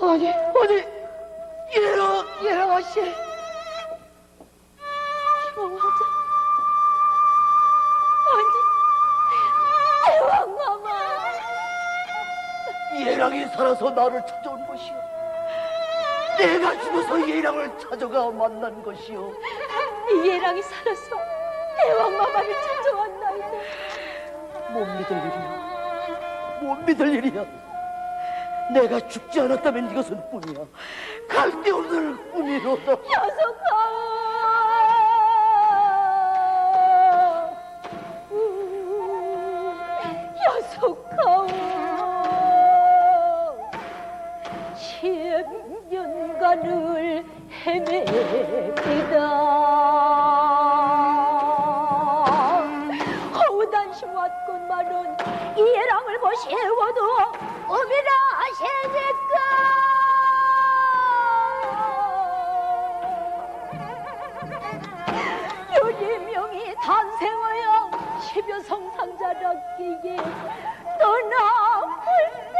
아니, 아니, 예랑, 예랑아 씨. 희망왕자 아니 대왕마마 예랑이 살아서 나를 찾아온 것이요. 내가 죽어서 예랑을 찾아가 만난 것이요. 이 예랑이 살아서 대왕마마를 찾아왔나이다 못 믿을 일이야. 못 믿을 일이야. 내가 죽지 않았다면 이것은 뿐이야. 갈데 없을 뿐이로다. 야속하오 십년간을 헤매리다 허우단심 왔건만은 이해랑을 보시워도 어미라 십여 성상자랍기에 떠나볼 때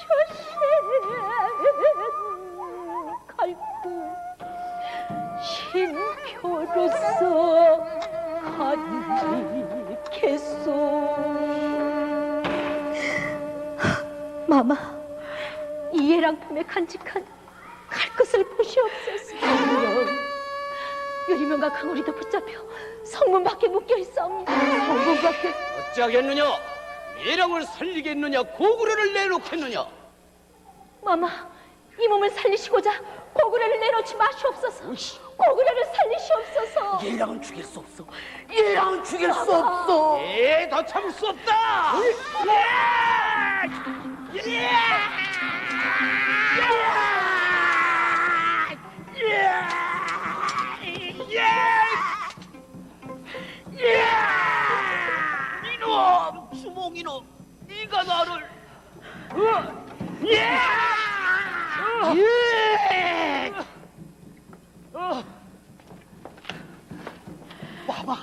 주신 갈구 신표로서 간직했소. 마마 이해랑 품에 간직한 갈 것을 보시옵소서. 유리명과 강우리도 붙잡혀 성문 밖에 묶여 있사옵니다 성문 밖에 어찌하겠느냐? 예랑을 살리겠느냐? 고구려를 내놓겠느냐? 마마 이 몸을 살리시고자 고구려를 내놓지 마시옵소서 고구려를 살리시옵소서 예랑은 죽일 수 없어. 예랑은 죽일 수 없어. 에, 더 참을 수 없다. 이 놈, 주몽이놈, 네가 나를 어? 예! 예! 어. 마마,